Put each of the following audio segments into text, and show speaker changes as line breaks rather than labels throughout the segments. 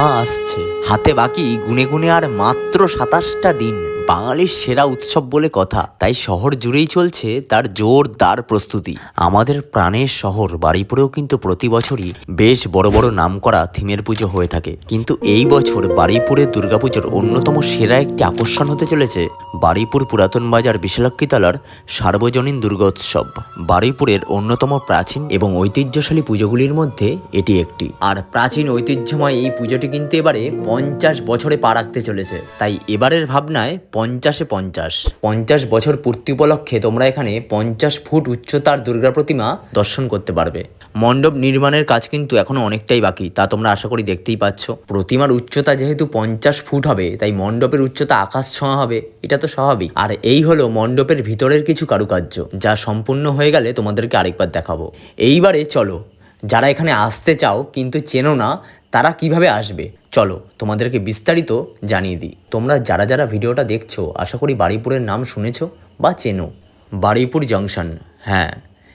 মা আসছে। হাতে বাকি গুনে গুনে আর মাত্র সাতাশটা দিন। বাঙালির সেরা উৎসব বলে কথা। তাই শহর জুড়েই চলছে তার জোরদার প্রস্তুতি। আমাদের প্রাণের শহর, বাড়িপুরেও কিন্তু প্রতি বছরই বেশ বড় বড় নাম করা থিমের পুজো হয়ে থাকে। কিন্তু এই বছর বাড়িপুরের দুর্গাপুজোর অন্যতম সেরা একটি আকর্ষণ হতে চলেছে বাড়িপুর পুরাতন বাজার বিশালাক্ষীতলার সার্বজনীন দুর্গোৎসব। বারুইপুরের অন্যতম প্রাচীন এবং ঐতিহ্যশালী পুজোগুলির মধ্যে এটি একটি। আর প্রাচীন ঐতিহ্যময় এই পুজোটি কিন্তু এবারে পঞ্চাশ বছরে পা রাখতে চলেছে। তাই এবারের ভাবনায় পঞ্চাশে পঞ্চাশ। পঞ্চাশ বছর পূর্তি উপলক্ষে তোমরা এখানে পঞ্চাশ ফুট উচ্চতার দুর্গা প্রতিমা দর্শন করতে পারবে। মণ্ডপ নির্মাণের কাজ কিন্তু এখনও অনেকটাই বাকি, তা তোমরা আশা করি দেখতেই পাচ্ছ। প্রতিমার উচ্চতা যেহেতু পঞ্চাশ ফুট হবে, তাই মণ্ডপের উচ্চতা আকাশ ছোঁয়া হবে, এটা তো স্বাভাবিক। আর এই হলো মণ্ডপের ভিতরের কিছু কারুকার্য, যা সম্পূর্ণ হয়ে গেলে তোমাদেরকে আরেকবার দেখাবো। এইবারে চলো, যারা এখানে আসতে চাও কিন্তু চেনো না তারা কীভাবে আসবে? চলো, তোমাদেরকে বিস্তারিত জানিয়ে দিই। তোমরা যারা যারা ভিডিওটা দেখছ, আশা করি বাড়িপুরের নাম শুনেছ বা চেনো। বারুইপুর জংশন হ্যাঁ।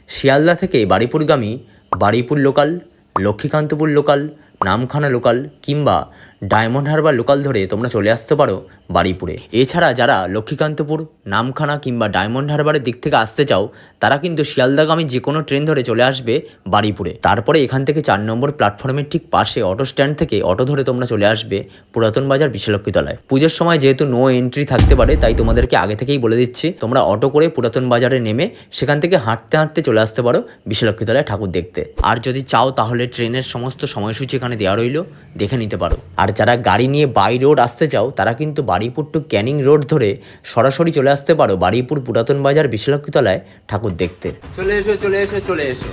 শিয়ালদা থেকে বারুইপুরগামী Baruipur local, Lakshmikantapur local, Namkhana local কিংবা ডায়মন্ড হারবার লোকাল ধরে তোমরা চলে আসতে পারো বারুইপুরে এছাড়া যারা লক্ষ্মীকান্তপুর, নামখানা কিংবা ডায়মন্ড হারবারের দিক থেকে আসতে চাও, তারা কিন্তু শিয়ালদাগামী যে কোনো ট্রেন ধরে চলে আসবে বারুইপুরে তারপরে এখান থেকে চার নম্বর প্ল্যাটফর্মের ঠিক পাশে অটো স্ট্যান্ড থেকে অটো ধরে তোমরা চলে আসবে পুরাতন বাজার বিশালক্ষীতলায়। পুজোর সময় যেহেতু নো এন্ট্রি থাকতে পারে, তাই তোমাদেরকে আগে থেকেই বলে দিচ্ছি, তোমরা অটো করে পুরাতন বাজারে নেমে সেখান থেকে হাঁটতে হাঁটতে চলে আসতে পারো বিশালক্ষীতলায় ঠাকুর দেখতে। আর যদি চাও তাহলে ট্রেনের সমস্ত সময়সূচি এখানে দেওয়া রইল, দেখে নিতে পারো। আর যারা গাড়ি নিয়ে বাই রোড আসতে চাও, তারা কিন্তু বারুইপুর টু ক্যানিং রোড ধরে সরাসরি চলে আসতে পারো বারুইপুর পুরাতন বাজার বিশালক্ষীতলায় ঠাকুর দেখতে।
চলে এসো চলে এসো চলে এসো।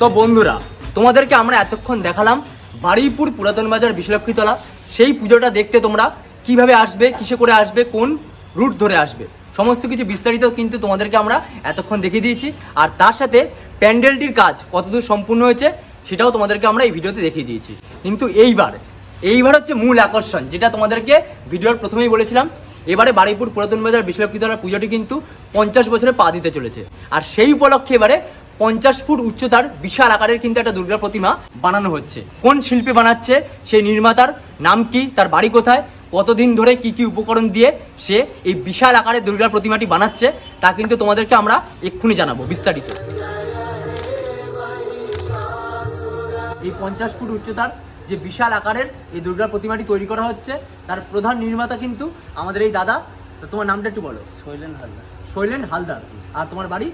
তো বন্ধুরা, তোমাদেরকে আমরা এতক্ষণ দেখালাম বারুইপুর পুরাতন বাজার বিশলক্ষীতলা। সেই পুজোটা দেখতে তোমরা কীভাবে আসবে, কিসে করে আসবে, কোন রুট ধরে আসবে। সমস্ত কিছু বিস্তারিত কিন্তু তোমাদেরকে আমরা এতক্ষণ দেখিয়ে দিয়েছি। আর তার সাথে প্যান্ডেলটির কাজ কতদূর সম্পূর্ণ হয়েছে, সেটাও তোমাদেরকে আমরা এই ভিডিওতে দেখিয়ে দিয়েছি। কিন্তু এইবার এইবার হচ্ছে মূল আকর্ষণ, যেটা তোমাদেরকে ভিডিওর প্রথমেই বলেছিলাম। এবারে বারুইপুর পুরাতন বাজার বিশ্ববিদ্যালয়ের পুজোটি কিন্তু পঞ্চাশ বছরে পা দিতে চলেছে। আর সেই উপলক্ষে এবারে পঞ্চাশ ফুট উচ্চতার বিশাল আকারের কিন্তু একটা দুর্গা প্রতিমা বানানো হচ্ছে। কোন শিল্পী বানাচ্ছে, সেই নির্মাতার নাম কি, তার বাড়ি কোথায়, কতদিন ধরে কি কি উপকরণ দিয়ে সে এই বিশাল আকারের দুর্গা প্রতিমাটি বানাচ্ছে, তা কিন্তু তোমাদেরকে আমরা এক্ষুনি জানাব বিস্তারিত। এই পঞ্চাশ ফুট উচ্চতার যে বিশাল আকারের এই দুর্গা প্রতিমাটি তৈরি করা হচ্ছে তার প্রধান নির্মাতা কিন্তু আমাদের এই দাদা। তো তোমার নামটা একটু বলো।
শৈলেন হালদার।
শৈলেন হালদার। আর তোমার বাড়ি?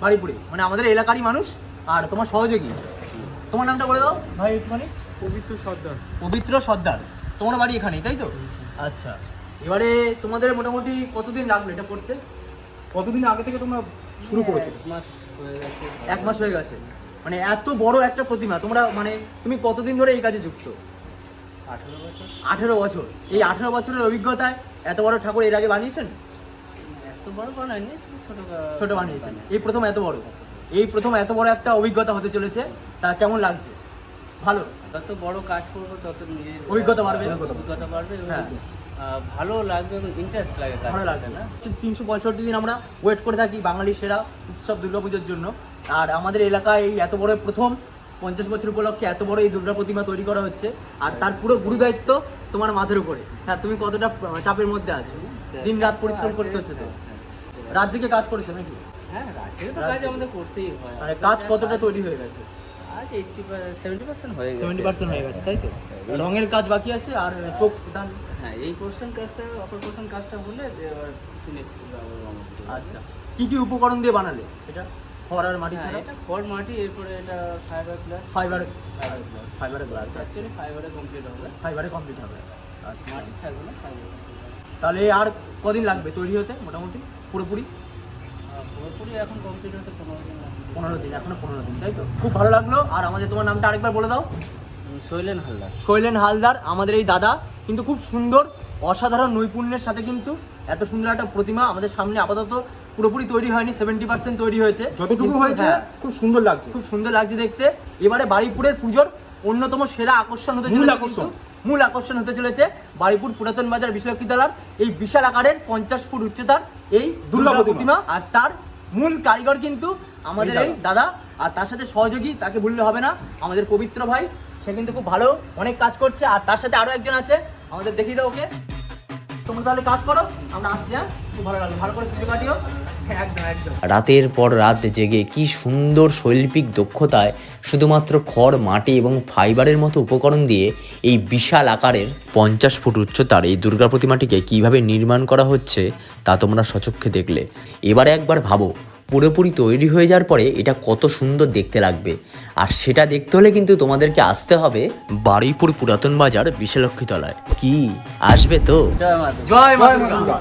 বাড়িপুরে। মানে আমাদের এলাকারই মানুষ আর তোমার সহযোগী। তোমার নামটা বলে দাও। ভাই একটুখানি।
পবিত্র সর্দার।
পবিত্র সর্দার। তোমার বাড়ি এখানেই তাই তো? আচ্ছা। এবারে তোমাদের মোটামুটি কতদিন লাগল এটা করতে?
কতদিন আগে থেকে তোমরা শুরু করেছ?
হ্যাঁ,
হয়ে গেছে।
এক মাস হয়ে গেছে। মানে এত বড় একটা প্রতিমা তোমরা মানে তুমি কতদিন ধরে এই কাজে যুক্ত?
আঠারো বছর।
এই আঠেরো বছরের অভিজ্ঞতায় এত বড় ঠাকুর এর আগে বানিয়েছেন?
এত বড় ছোট
বানিয়েছেন। এই প্রথম এত বড়। এই প্রথম এত বড় একটা অভিজ্ঞতা হতে চলেছে। তা কেমন লাগছে? ভালো?
যত বড় কাজ করব তত নিজের
অভিজ্ঞতা বাড়বে।
অভিজ্ঞতা বাড়বে।
হ্যাঁ।
ভালো লাগবে এবং ইন্টারেস্ট লাগে
ভালো লাগবে। না? তিনশো পঁয়ষট্টি দিন আমরা ওয়েট করে থাকি বাঙালির সেরা উৎসব দুর্গাপুজোর জন্য। আর আমাদের এলাকায় এই এত বড় প্রথম পঞ্চাশ বছর উপলক্ষে এত বড় এই দুর্গা প্রতিমা তৈরি করা হচ্ছে। আর তার পুরো গুরু দায়িত্ব তোমার মাথার উপরে। হ্যাঁ তুমি কতটা চাপের মধ্যে আছো? দিন রাত পরিশ্রম করতে হচ্ছে তো? রাজ্যকে কাজ করেছ নাকি?
হ্যাঁ রাজ্যে তো কাজ আমাদের করতেই হয়।
মানে কাজ কতটা তৈরি হয়ে গেছে?
হয়ে
হয়ে গেছে তাই তো? রঙের কাজ বাকি আছে আর চোখ দান?
হ্যাঁ এই পোর্শন কাজটা অপর পোর্শন কাজটা হলে যে এবার ফিনিশ
আচ্ছা। কি কি উপকরণ দিয়ে বানালে এটা? খড় আর মাটি
হ্যাঁ
ছাড়া
এটা খড় মাটি এরপরে এটা ফাইবার প্লাস
ফাইবার
ফাইবার
ফাইবারের গ্লাস
অ্যাকচুয়ালি ফাইবারে কমপ্লিট হবে।
ফাইবারে কমপ্লিট হবে। আচ্ছা।
মাটি থাকবে না ফাইবার
তাহলে আর কদিন লাগবে তৈরি হতে মোটামুটি? পুরোপুরি?
পুরোপুরি এখন কমপ্লিট হতে পনেরো দিন
পনেরো দিন এখনও পনেরো দিন তাই তো? খুব ভালো লাগল। আর আমাদের তোমার নামটা আরেকবার বলে দাও।
শৈলেন হালদার।
শৈলেন হালদার আমাদের এই দাদা। কিন্তু খুব সুন্দর অসাধারণ নৈপুণ্যের সাথে কিন্তু এত সুন্দর একটা প্রতিমা আমাদের সামনে আপাতত পুরোপুরি তৈরি হয়নি সেভেন্টি পার্সেন্ট তৈরি হয়েছে।
যতটুকু হয়েছে
হ্যাঁ,
খুব সুন্দর লাগছে।
খুব সুন্দর লাগছে দেখতে। এবারে বাড়িপুরের পুজোর অন্যতম সেরা আকর্ষণ হতে
মূল আকর্ষণ।
মূল আকর্ষণ হতে চলেছে বাড়িপুর পুরাতন বাজার বিশ্ববিদ্যালয়ের এই বিশাল আকারের পঞ্চাশ ফুট উচ্চতার এই দুর্গা প্রতিমা। আর তার মূল কারিগর কিন্তু আমাদের
এই
দাদা। আর তার সাথে সহযোগী তাকে বললে হবে না আমাদের পবিত্র ভাই। সে কিন্তু খুব ভালো অনেক কাজ করছে। আর তার সাথে আরও একজন আছে আমাদের দেখিয়ে দাও ওকে। তোমরা তাহলে কাজ করো আমরা আসছি হ্যাঁ? খুব ভালো লাগল। ভালো করে পুজো কাটিও।
রাতের পর রাত জেগে কি সুন্দর শৈল্পিক দক্ষতায় শুধুমাত্র খড় মাটি এবং ফাইবারের মতো উপকরণ দিয়ে এই বিশাল আকারের পঞ্চাশ ফুট উচ্চতার এই দুর্গা প্রতিমাটিকে কীভাবে নির্মাণ করা হচ্ছে তা তোমরা সচক্ষে দেখলে। এবারে একবার ভাবো পুরোপুরি তৈরি হয়ে যাওয়ার পরে এটা কত সুন্দর দেখতে লাগবে। আর সেটা দেখতে হলে কিন্তু তোমাদেরকে আসতে হবে বারুইপুর পুরাতন বাজার বিশালক্ষী তলায় কি? আসবে তো?
জয় মা
জয় মা দুর্গা।